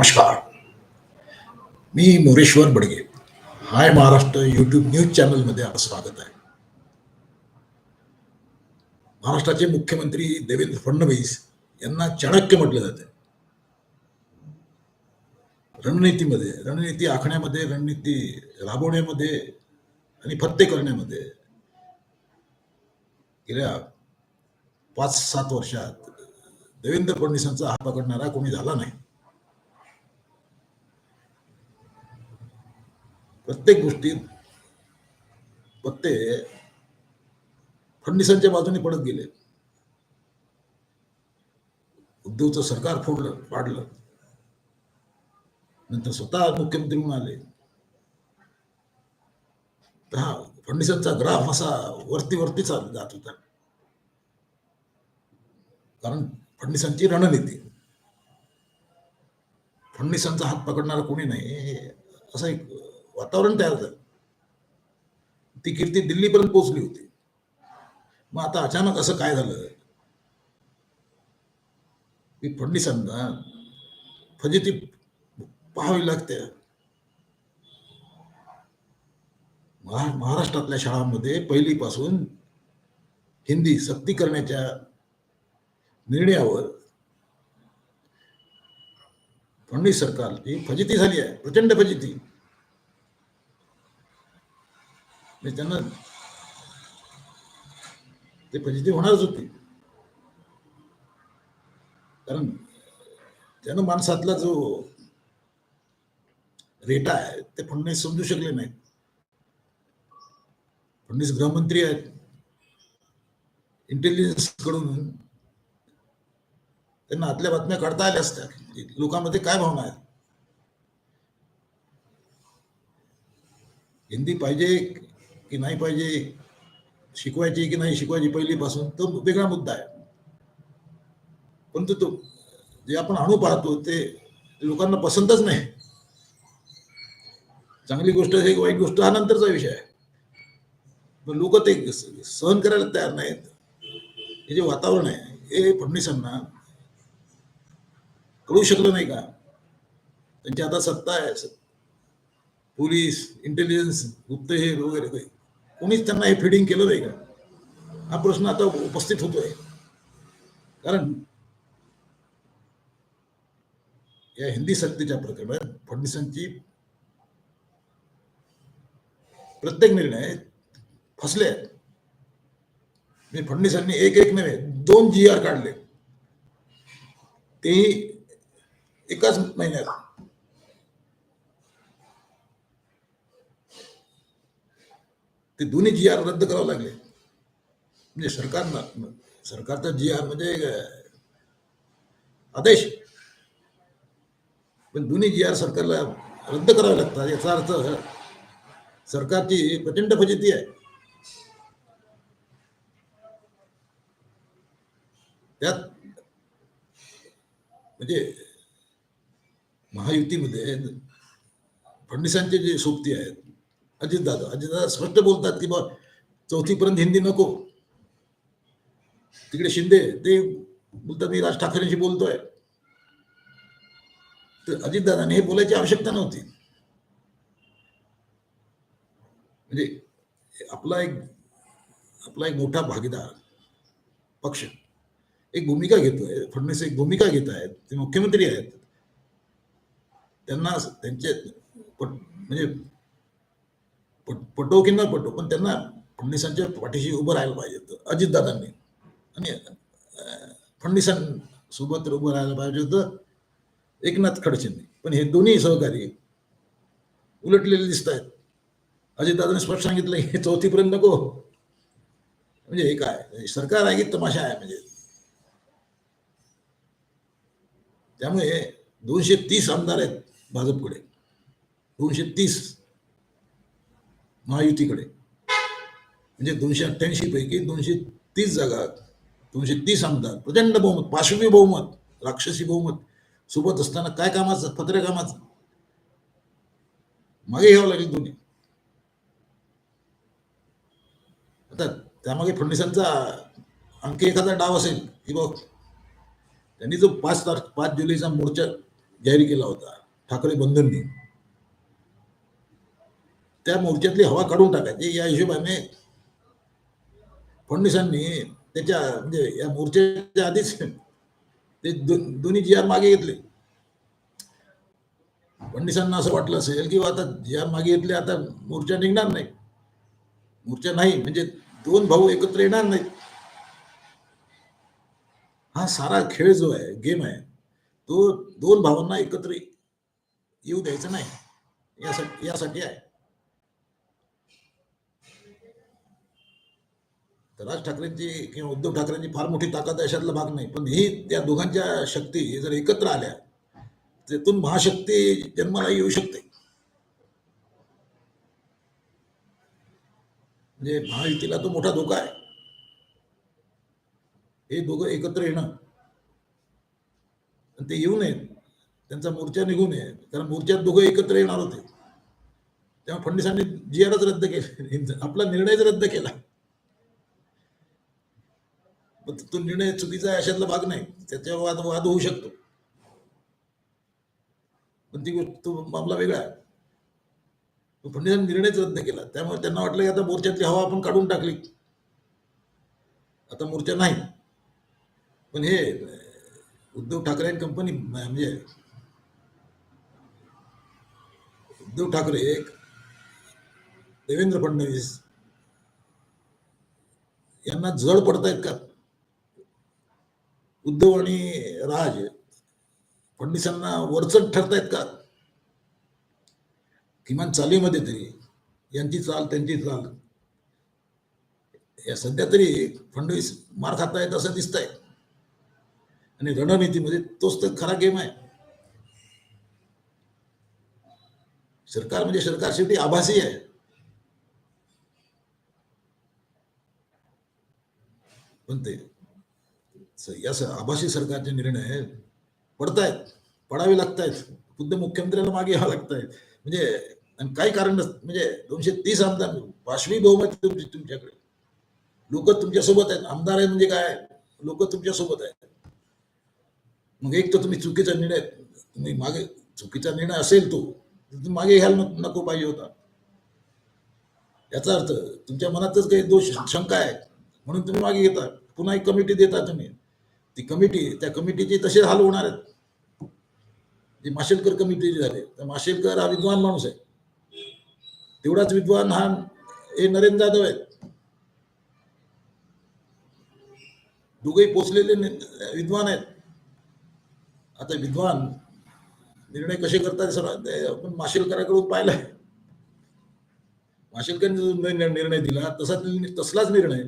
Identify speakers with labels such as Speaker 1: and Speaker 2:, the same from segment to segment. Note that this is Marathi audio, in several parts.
Speaker 1: नमस्कार. मी Moreshwar Badge. Hi Maharashtra YouTube news चॅनलमध्ये आपलं स्वागत आहे. महाराष्ट्राचे मुख्यमंत्री देवेंद्र फडणवीस यांना चाणक्य म्हटलं जाते रणनीतीमध्ये रणनीती आखण्यामध्ये रणनीती राबवण्यामध्ये आणि फत्ते करण्यामध्ये गेल्या पाच सात वर्षात देवेंद्र फडणवीसांचा हात पकडणारा कोणी झाला नाही. प्रत्येक गोष्टीत पत्ते फडणीसांच्या बाजूने पडत गेले. उद्धवचं सरकार फोडलं पाडलं. नंतर स्वतः मुख्यमंत्री म्हणून आले. तर हा फडणीसांचा ग्राफ असा वरती वरती चाल जात होता. कारण फडणीसांची रणनीती. फडणीसांचा हात पकडणारा कोणी नाही हे असं एक वातावरण तयार झालं. ती कीर्ती दिल्लीपर्यंत पोहोचली होती. मग आता अचानक असं काय झालं? की फडणवीसांना फजिती पाहावी लागते. महाराष्ट्रातल्या शाळांमध्ये पहिलीपासून हिंदी सक्ती करण्याच्या निर्णयावर फडणवीस सरकारची फजिती झाली आहे. प्रचंड फजिती. म्हणजे त्यांना ते फजिती होणारच होती. कारण त्यानं माणसातला जो रेटा आहे ते फडणवीस समजू शकले नाहीत. फडणवीस गृहमंत्री आहेत. इंटेलिजन्सकडून त्यांना आतल्या बातम्या काढता आल्या असत्या. लोकांमध्ये काय भावना आहेत? हिंदी पाहिजे की नाही पाहिजे शिकवायची की नाही शिकवायची पहिलीपासून तो वेगळा मुद्दा आहे. परंतु तो जे आपण अणू पाहतो ते लोकांना पसंतच नाही. चांगली गोष्ट आहे वाईट गोष्ट हा नंतरचा विषय आहे. पण लोक ते सहन करायला तयार नाहीत. हे जे वातावरण आहे हे फडणवीसांना कळू शकलं नाही का? त्यांची आता सत्ता आहे. पोलीस इंटेलिजन्स गुप्तहेर वगैरे काही. कोणीच त्यांना हे फिडिंग केलं नाही का? हा प्रश्न आता उपस्थित होतोय. कारण या हिंदी सक्तीच्या प्रकरणात फडणवीसांची प्रत्येक निर्णय फसले आहेत. म्हणजे फडणवीसांनी एक एक नव्हे दोन जी आर काढले. तेही एकाच महिन्यात. ते दोन्ही जी आर रद्द करावे लागले. म्हणजे सरकारनं सरकारचा जी आर म्हणजे, आदेश. पण दोन्ही जी आर सरकारला रद्द करावे लागतात, याचा अर्थ सरकारची प्रचंड फजिती आहे. त्यात म्हणजे महायुतीमध्ये फडणवीसांचे जे सोबती आहेत अजितदादा अजितदादा स्पष्ट बोलतात की बा चौथीपर्यंत हिंदी नको. तिकडे शिंदे ते बोलतात मी राज ठाकरेंशी बोलतोय. तर अजितदादाने हे बोलायची आवश्यकता नव्हती. म्हणजे आपला एक आपला एक मोठा भागीदार पक्ष एक भूमिका घेतोय फडणवीस एक भूमिका घेत आहेत ते मुख्यमंत्री आहेत. त्यांना त्यांचे म्हणजे पट- पटो की न पटो पण त्यांना फडणवीसांच्या पाठीशी उभं राहायला पाहिजे होतं अजितदादांनी. आणि फडणवीसांसोबत उभं राहायला पाहिजे होतं एकनाथ खडसेंनी. पण हे दोन्ही सहकारी उलटलेले दिसत आहेत अजितदादांनी स्पष्ट सांगितलं हे चौथीपर्यंत नको. म्हणजे हे काय? सरकार आहे की तमाशा आहे म्हणजे? त्यामुळे दोनशे तीस आमदार आहेत भाजपकडे. दोनशे तीस महायुतीकडे. म्हणजे दोनशे अठ्ठ्याऐंशी पैकी दोनशे तीस जागा दोनशे तीस आमदार. प्रचंड बहुमत. पाशवी बहुमत. राक्षसी बहुमत. सोबत असताना काय कामाचं? पत्र्या कामाचं. मागे घ्यावं लागेल दोन्ही. आता त्यामागे फडणवीसांचा आणखी एखादा डाव असेल की बघ त्यांनी जो पाच तारख पाच जुलैचा मोर्चा जाहीर केला होता ठाकरे बंधूंनी त्या मोर्चातली हवा काढून टाकायची. या हिशोबाने फडणवीसांनी त्याच्या म्हणजे या मोर्चाच्या आधीच ते दोन्ही जी आर मागे घेतले. फडणवीसांना असं वाटलं असेल की आता जी आर मागे घेतले आता मोर्चा निघणार नाही. मोर्चा नाही म्हणजे दोन भाऊ एकत्र येणार नाहीत. हा सारा खेळ जो आहे गेम आहे तो दोन भावांना एकत्र येऊ द्यायचा नाही. यासाठी यासाठी आहे. तर राज ठाकरेंची किंवा उद्धव ठाकरेंची फार मोठी ताकद अशातला भाग नाही. पण ही त्या दोघांच्या शक्ती जर एकत्र आल्या त्यातून महाशक्ती जन्माला येऊ शकते. म्हणजे महायुतीला तो मोठा धोका आहे. हे दोघं एकत्र येणं. आणि ते येऊ नयेत. त्यांचा मोर्चा निघू नये. कारण मोर्चात दोघं एकत्र येणार होते. तेव्हा फडणवीसांनी जी आरच रद्द केले. आपला निर्णयच रद्द केला. पण तो निर्णय चुकीचा आहे अशातला भाग नाही. त्याच्यावर वाद वाद होऊ शकतो. पण ती गोष्ट तो मामला वेगळा आहे. तो फडणवीसांनी निर्णयच रद्द केला. त्यामुळे त्यांना वाटलं की आता मोर्चातली हवा आपण काढून टाकली. आता मोर्चा नाही. पण हे उद्धव ठाकरे आणि कंपनी म्हणजे उद्धव ठाकरे एक देवेंद्र फडणवीस यांना जड पडतायत का? उद्धव आणि राज फडणवीसांना वरचट ठरतायत का? किमान चालीमध्ये तरी. यांची चाल त्यांची चाल. या सध्या तरी फडणवीस मार खातायत असं दिसतंय. आणि रणनीतीमध्ये तोच तर खरा गेम आहे. सरकार म्हणजे सरकार शेवटी आभासी आहे. पण ते या आभासी सरकारचे निर्णय पडतायत पडावे लागतायत. खुद्द मुख्यमंत्र्यांना मागे यावं लागतायत म्हणजे आणि काही कारण नसतं म्हणजे दोनशे तीस आमदार पाचवी बहुमत तुमची तुमच्याकडे. लोक तुमच्यासोबत आहेत. आमदार आहे म्हणजे काय? लोक तुमच्यासोबत आहेत. मग एक तर तुम्ही चुकीचा निर्णय तुम्ही मागे चुकीचा निर्णय असेल तो तुम्ही मागे घ्यायला नको- नको पाहिजे होता. याचा अर्थ तुमच्या मनातच काही दोष शंका आहे. म्हणून तुम्ही मागे घेता. पुन्हा एक कमिटी देता तुम्ही. ती कमिटी त्या कमिटीचे तसे हाल होणार आहेत. जे माशेलकर कमिटी झाले तर माशेलकर हा विद्वान माणूस आहे. तेवढाच विद्वान हा हे नरेंद्र जाधव आहेत. दोघेही पोचलेले विद्वान आहेत. आता विद्वान निर्णय कसे करतात सर ते आपण माशेलकराकडून पाहिलंय. माशेलकरांनी निर्णय निर्णय दिला तसा तसलाच निर्णय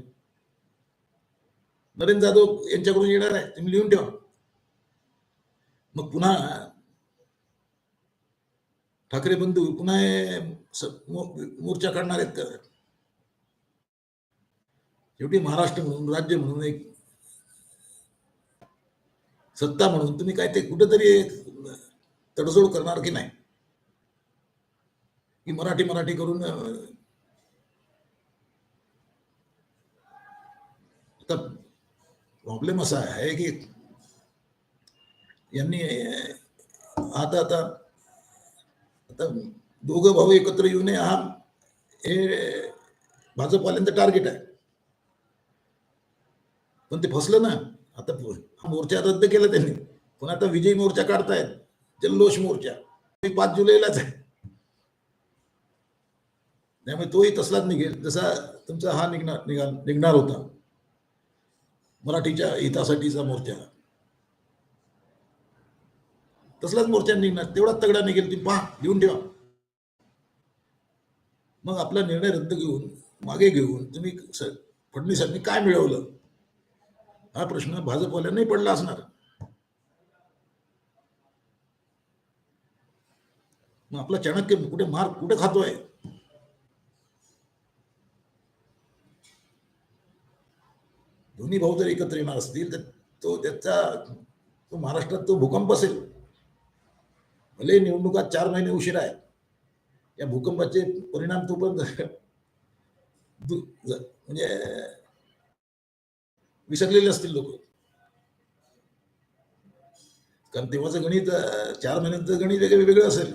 Speaker 1: नरेंद्र जाधव यांच्याकडून येणार आहे. तुम्ही लिहून ठेवा. मग पुन्हा ठाकरे बंधू पुन्हा मोर्चा काढणार आहेत का? शेवटी महाराष्ट्र म्हणून राज्य म्हणून एक सत्ता म्हणून तुम्ही काय ते कुठेतरी तडजोड करणार की नाही? की मराठी मराठी करून अं, आता प्रॉब्लेम असा आहे की? यांनी आता आता आता दोघं भाऊ एकत्र येऊ नये हा हे भाजपवाल्यांचं टार्गेट आहे. पण ते फसलं ना. आता हा मोर्चा रद्द केला त्यांनी. पण आता विजयी मोर्चा काढतायत. जल्लोष मोर्चा. ते पाच जुलैलाच आहे. त्यामुळे तोही तसलाच निघेल. जसा तुमचा हा निघणार निघा निघणार होता. मराठीच्या हितासाठीचा मोर्चा. तसलाच मोर्चा निघणार. तेवढा तगडा निघेल तुम्ही पहा लिहून ठेवा. मग आपला निर्णय रद्द घेऊन मागे घेऊन तुम्ही फडणवीसांनी काय मिळवलं? हा प्रश्न भाजपवाल्यांनाही पडला असणार. मग आपला चाणक्य कुठे मार कुठे खातोय? दोन्ही भाऊ जर एकत्र येणार असतील तर तो त्याचा तो महाराष्ट्रात तो भूकंप असेल. भले निवडणुका चार महिने उशीर आहे या भूकंपाचे परिणाम तो पण दु- म्हणजे विसरलेले असतील लोक. कारण तेव्हाचं गणित चार महिन्यांचं गणित वेगळं वेगळं असेल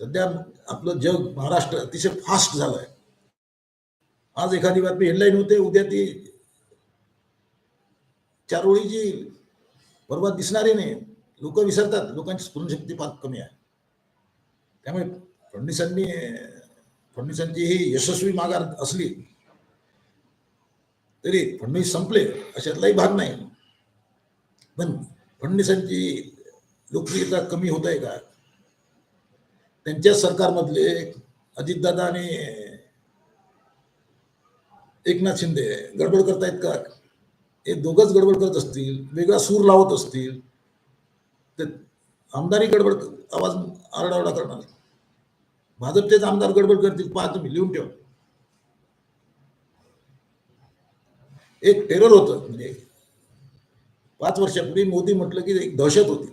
Speaker 1: सध्या आपलं जग महाराष्ट्र अतिशय फास्ट झालं आहे आज एखादी बातमी हेडलाईन होते उद्या ती चार ओळीची बरोबर दिसणारी नाही लोक विसरतात लोकांची स्मरणशक्ती फार कमी आहे. त्यामुळे फडणवीसांनी फडणवीसांची ही यशस्वी माघार असली तरी फडणवीस संपले अशातलाही भाग नाही. पण फडणवीसांची लोकप्रियता कमी होत आहे का? त्यांच्या सरकारमधले अजितदादा आणि एकनाथ शिंदे गडबड करतायत का? हे दोघंच गडबड करत असतील वेगळा सूर लावत असतील ते आमदारही गडबड आवाज आरडाओरडा करणार भाजपचेच आमदार गडबड करतील पहा तुम्ही लिहून ठेवा. एक टेरर होतं म्हणजे पाच वर्षापूर्वी मोदी म्हटलं की एक दहशत होती.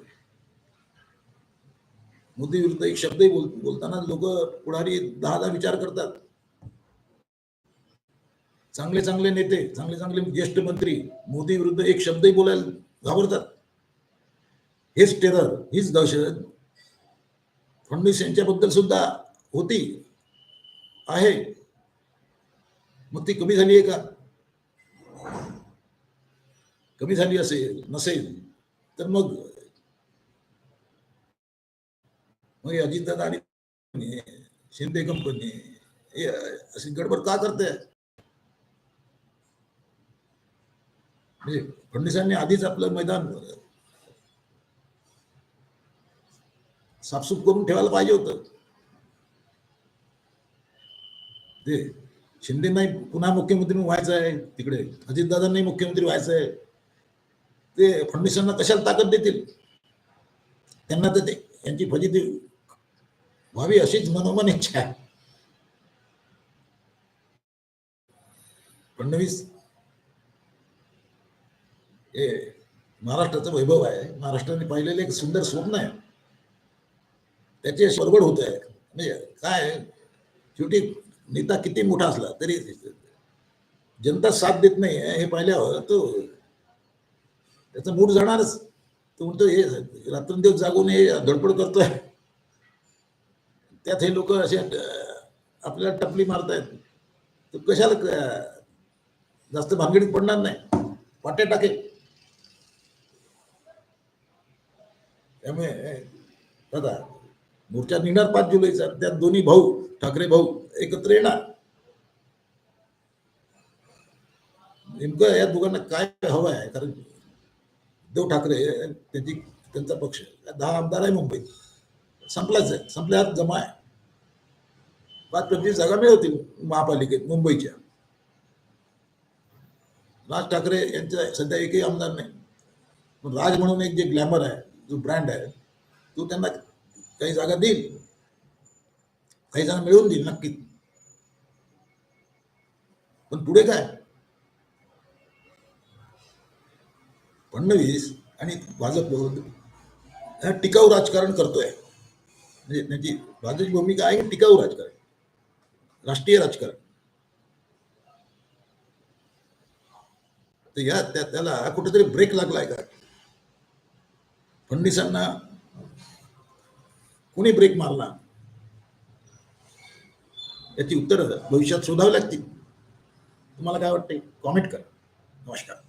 Speaker 1: मोदी विरुद्ध एक शब्दही बोल बोलताना लोक पुढारी दहा दहा विचार करतात. चांगले चांगले नेते चांगले चांगले ज्येष्ठ मंत्री मोदी विरुद्ध एक शब्दही बोलायला घाबरतात. हेच टेरर हीच दहशत. फडणवीस यांच्याबद्दल सुद्धा होती आहे. मग ती कमी झाली आहे का? कमी झाली असेल नसेल. तर मग? मग अजितदादा आणि शिंदे कंपनी हे अशी गडबड का करते म्हणजे फडणवीसांनी आधीच आपलं मैदान साफसूफ करून ठेवायला पाहिजे होत. ते शिंदेनाही पुन्हा मुख्यमंत्री व्हायचं आहे तिकडे अजितदादांनाही मुख्यमंत्री व्हायचं आहे. ते फडणवीसांना कशाला ताकद देतील? त्यांना तर ते यांची फजिती व्हावी अशीच मनोमन इच्छा आहे. फडणवीस हे महाराष्ट्राचं वैभव आहे. महाराष्ट्राने पाहिलेलं एक सुंदर स्वप्न आहे. त्याचे सरबड होत आहे. म्हणजे काय? शेवटी नेता किती मोठा असला तरी जनता साथ देत नाही हे पाहिल्यावर तो त्याचा मूड जाणारच. तो म्हणतो हे रात्रंदिवस जागून हे धडपड करतोय. त्यात हे लोक असे आपल्याला टपली मारतायत. तर कशाला जास्त भानगडीत पडणार नाही. वाटे टाकेल. त्यामुळे दादा मोर्चा निघणार पाच जुलैचा त्यात दोन्ही भाऊ ठाकरे भाऊ एकत्र येणार. नेमकं या दोघांना काय हवं आहे कारण उद्धव ठाकरे त्यांची त्यांचा पक्ष दहा आमदार आहे मुंबईत. संपलाच आहे. संपल्यात जमा आहे. पाच पंचवीस जागा मिळवतील महापालिकेत मुंबईच्या. राज ठाकरे यांच्या सध्या एकही आमदार नाही. पण राज म्हणून एक जे ग्लॅमर आहे जो ब्रँड आहे तो त्यांना काही जागा देईल. काही जागा मिळवून देईल नक्कीच. पण पुढे काय? फडणवीस आणि भाजप ह्या टिकाऊ राजकारण करतोय. म्हणजे त्यांची भाजपची भूमिका आहे टिकाऊ राजकारण. राष्ट्रीय राजकारण. तर या त्याला कुठेतरी ब्रेक लागलाय का? फंडिसांना कोणी ब्रेक मारला? याची उत्तरं भविष्यात शोधावी लागतील. तुम्हाला काय वाटते कॉमेंट करा. नमस्कार.